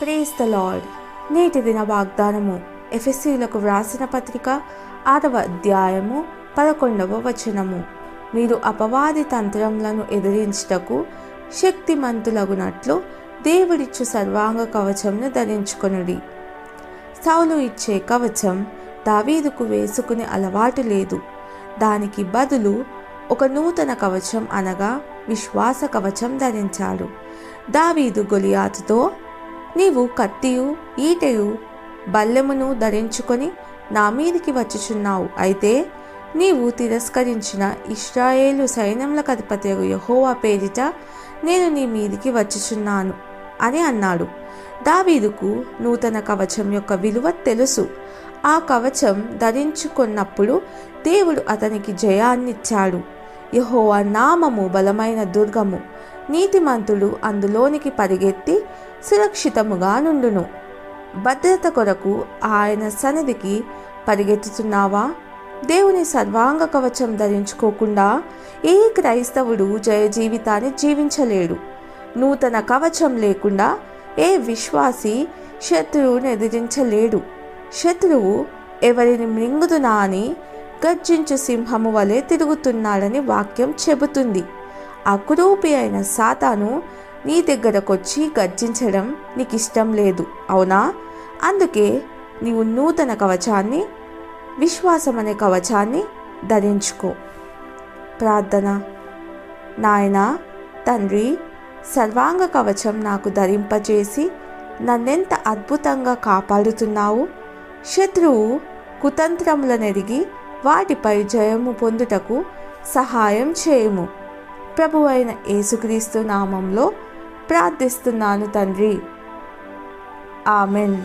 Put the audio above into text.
Praise the lord నేటి దిన వాగ్దానము ఎఫ్ఎస్సీలకు వ్రాసిన పత్రిక ఆరవ అధ్యాయము పదకొండవ వచనము. మీరు అపవాది తంత్రములను ఎదిరించుటకు శక్తిమంతులగునట్లు దేవుడిచ్చు సర్వాంగ కవచంను ధరించుకొనుడి. సౌలు ఇచ్చే కవచం దావీదుకు వేసుకునే అలవాటు లేదు. దానికి బదులు ఒక నూతన కవచం అనగా విశ్వాస కవచం ధరించాడు. దావీదు గొలియాతుతో నీవు కత్తియు ఈటెయు బల్లెమును ధరించుకొని నా మీదికి వచ్చుచున్నావు. అయితే నీవు తిరస్కరించిన ఇస్రాయేలు సైన్యముల కధిపతి యహోవా పేరిట నేను నీ మీదికి వచ్చుచున్నాను అని అన్నాడు. దావీదుకు నూతన కవచం యొక్క విలువ తెలుసు. ఆ కవచం ధరించుకున్నప్పుడు దేవుడు అతనికి జయాన్నిచ్చాడు. యహోవా నామము బలమైన దుర్గము. నీతిమంతులు అందులోనికి పరిగెత్తి సురక్షితముగా నుండును. భద్రత కొరకు ఆయన సన్నిధికి పరిగెత్తుతున్నావా? దేవుని సర్వాంగ కవచం ధరించుకోకుండా ఏ క్రైస్తవుడు జయ జీవితాన్ని జీవించలేడు. నూతన కవచం లేకుండా ఏ విశ్వాసి శత్రువును ఎదిరించలేడు. శత్రువు ఎవరిని మృంగుదునా అని గర్జించు సింహము వలె తిరుగుతున్నాడని వాక్యం చెబుతుంది. అకురూపి అయిన సాతాను నీ దగ్గరకొచ్చి గర్జించడం నీకు ఇష్టం లేదు అవునా? అందుకే నీవు నూతన కవచాన్ని విశ్వాసం అనే కవచాన్ని ధరించుకో. ప్రార్థన. నాయనా తండ్రి సర్వాంగ కవచం నాకు ధరింపచేసి నన్నెంత అద్భుతంగా కాపాడుతున్నావు. శత్రువు కుతంత్రములనెరిగి వాటిపై జయము పొందుటకు సహాయం చేయము. ప్రభు అయిన యేసుక్రీస్తు నామంలో ప్రార్థిస్తున్నాను తండ్రి. ఆమెన్.